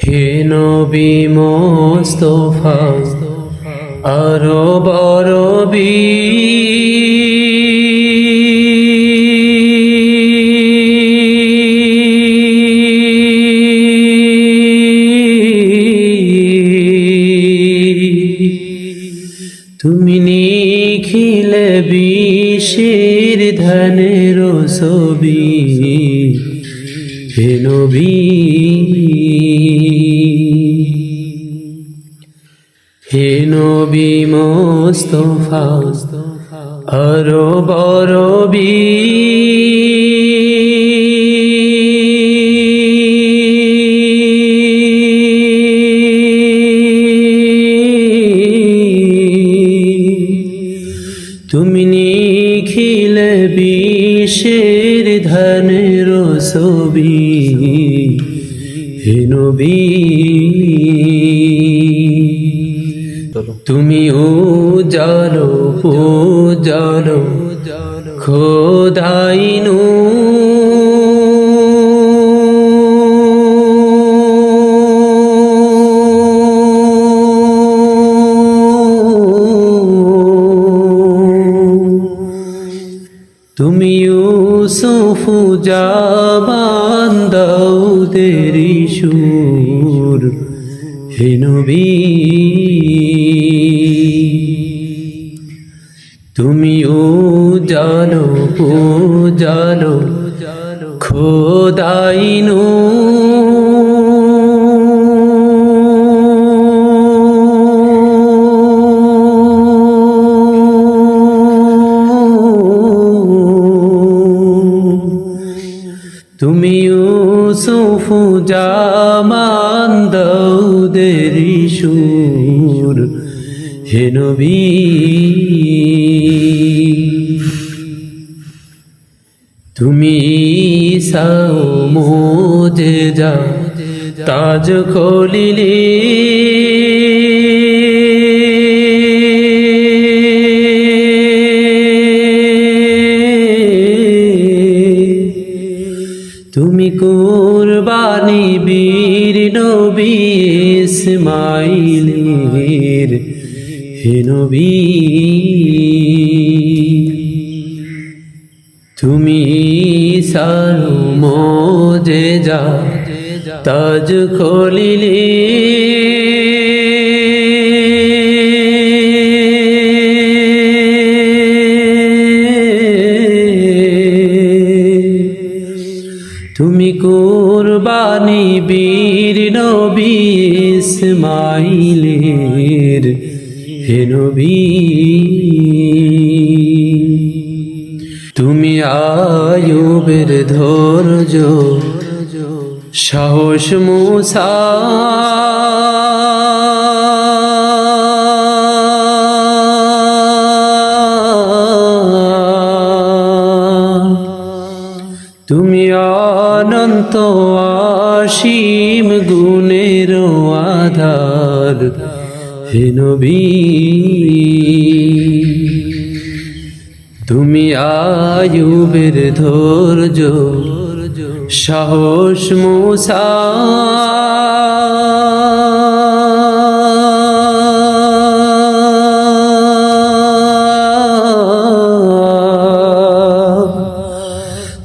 হে নবী মোস্তফা আরও বড় তুমি নিখিলে বিশের ধনের ছবি। হে নবী। হে নবী মোস্তফা আরও বড় তুমি বিশের ধন ছবি হিনবি নবী। তুমি ও জালো ও জালো খোদাইনু ইউসুফ জাবান দাও সুর। হে নবী তুমি ও জানো ও জানো খোদাইনু তুমি ইউসুফ জামান দৌদেরি সুর হে নবী। তুমি সাও মোজে যা তাজ খলিলে। তুমি কুরবানি বীর নবী ইসমাইলের হে নবী। তুমি সারো মোজে যা তাজ খলিলে। তুমি কুরবানি বীর নবী ইসমাইলের হে তুমি আয়ুবের ধৈর্য সাহস মুসা। তুমি অনন্ত অসীম গুণের আধার। হে নবী তুমি আয়ুবের ধৈর্য সাহস মুসা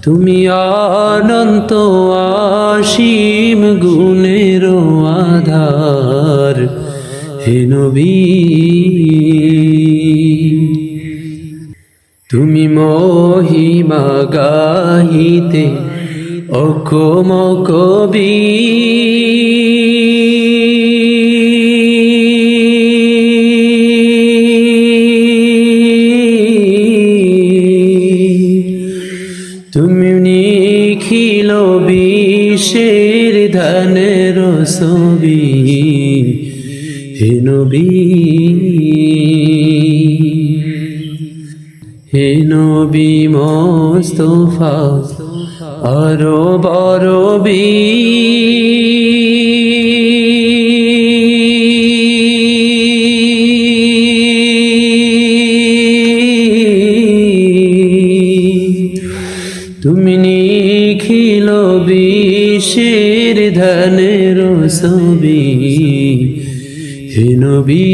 তুমি অনন্ত অসীম গুণের আধার হে নবী। তুমি মহিমা গাহিতে অকম কবি। বিশের ধনের ছবি হে নবী। হে নবী মোস্তফা আরও ধনের ছবি হে নবী।